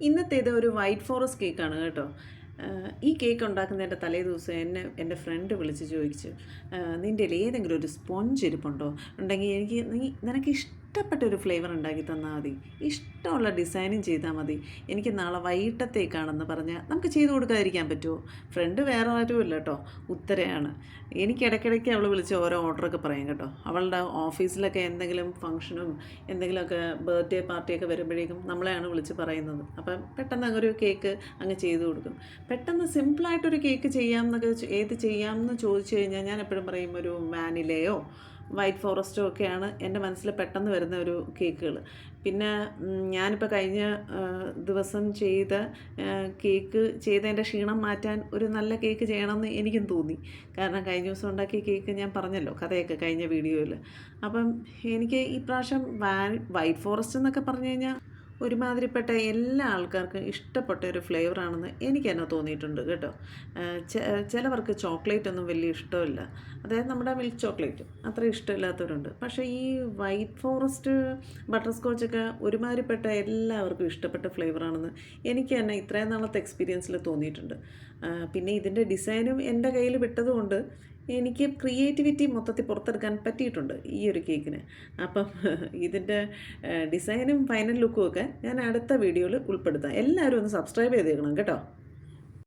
ഇന്നത്തേത് ഒരു white forest കേക്കാണ് കേട്ടോ. ഈ കേക്ക് ഉണ്ടാക്കുന്നതിന്റെ തലേ ദിവസം എന്നെ എന്റെ ഫ്രണ്ട് വിളിച്ച് ചോദിച്ചു നിന്റെ ഏതെങ്കിലും ഒരു സ്പോഞ്ച് ഇരിപ്പുണ്ടോ? ഉണ്ടെങ്കിൽ എനിക്ക് നീ നിനക്ക് ഇഷ്ടപ്പെട്ട ഒരു ഫ്ലേവർ ഉണ്ടാക്കി തന്നാൽ മതി. ഇഷ്ടമുള്ള ഡിസൈനും ചെയ്താൽ മതി. എനിക്ക് നാളെ വൈകിട്ടത്തേക്കാണെന്ന് പറഞ്ഞാൽ നമുക്ക് ചെയ്തു കൊടുക്കാതിരിക്കാൻ പറ്റുമോ? ഫ്രണ്ട് വേറെ ആരുമില്ല കേട്ടോ. ഉത്തരയാണ്. എനിക്ക് ഇടയ്ക്കിടയ്ക്ക് അവൾ വിളിച്ച് ഓരോ ഓർഡറൊക്കെ പറയും കേട്ടോ. അവളുടെ ഓഫീസിലൊക്കെ എന്തെങ്കിലും ഫംഗ്ഷനും എന്തെങ്കിലുമൊക്കെ ബർത്ത്ഡേ പാർട്ടിയൊക്കെ വരുമ്പോഴേക്കും നമ്മളെയാണ് വിളിച്ച് പറയുന്നത്. അപ്പം പെട്ടെന്ന് അങ്ങനെ ഒരു കേക്ക് അങ്ങ് ചെയ്തു കൊടുക്കും. പെട്ടെന്ന് സിമ്പിളായിട്ടൊരു കേക്ക് ചെയ്യാമെന്നൊക്കെ ഏത് ചെയ്യാമെന്ന് ചോദിച്ചു കഴിഞ്ഞാൽ ഞാൻ എപ്പോഴും പറയും ഒരു വാനിലയോ വൈറ്റ് ഫോറസ്റ്റും ഒക്കെയാണ് എന്റെ മനസ്സിൽ പെട്ടെന്ന് വരുന്ന ഒരു കേക്കുകൾ. പിന്നെ ഞാനിപ്പോൾ കഴിഞ്ഞ ദിവസം ചെയ്ത കേക്ക് ചെയ്തതിന്റെ ക്ഷീണം മാറ്റാൻ ഒരു നല്ല കേക്ക് ചെയ്യണമെന്ന് എനിക്കും തോന്നി. കാരണം കഴിഞ്ഞ ദിവസം ഉണ്ടാക്കിയ കേക്ക് ഞാൻ പറഞ്ഞല്ലോ കഥയൊക്കെ കഴിഞ്ഞ വീഡിയോയിൽ. അപ്പം എനിക്ക് ഈ പ്രാവശ്യം വൈറ്റ് ഫോറസ്റ്റ് എന്നൊക്കെ പറഞ്ഞു കഴിഞ്ഞാൽ ഒരുമാതിരിപ്പെട്ട എല്ലാ ആൾക്കാർക്കും ഇഷ്ടപ്പെട്ട ഒരു ഫ്ലേവറാണെന്ന് എനിക്ക് തന്നെ തോന്നിയിട്ടുണ്ട് കേട്ടോ. ചിലവർക്ക് ചോക്ലേറ്റ് ഒന്നും വലിയ ഇഷ്ടമില്ല. അതായത് നമ്മുടെ മിൽക്ക് ചോക്ലേറ്റ് അത്ര ഇഷ്ടമില്ലാത്തവരുണ്ട്. പക്ഷേ ഈ വൈറ്റ് ഫോറസ്റ്റ് ബട്ടർ സ്കോച്ചൊക്കെ ഒരുമാതിരിപ്പെട്ട എല്ലാവർക്കും ഇഷ്ടപ്പെട്ട ഫ്ലേവറാണെന്ന് എനിക്ക് തന്നെ ഇത്രയും നാളത്തെ എക്സ്പീരിയൻസിൽ തോന്നിയിട്ടുണ്ട്. പിന്നെ ഇതിന്റെ ഡിസൈനും എന്റെ കയ്യിൽ വിട്ടതുകൊണ്ട് എനിക്ക് ക്രിയേറ്റിവിറ്റി മൊത്തത്തിൽ പുറത്തെടുക്കാൻ പറ്റിയിട്ടുണ്ട് ഈ ഒരു കേക്കിന്. അപ്പം ഇതിന്റെ ഡിസൈനും ഫൈനൽ ലുക്കും ഒക്കെ ഞാൻ അടുത്ത വീഡിയോയിൽ ഉൾപ്പെടുത്താം. എല്ലാവരും ഒന്ന് സബ്സ്ക്രൈബ് ചെയ്തേക്കണം കേട്ടോ.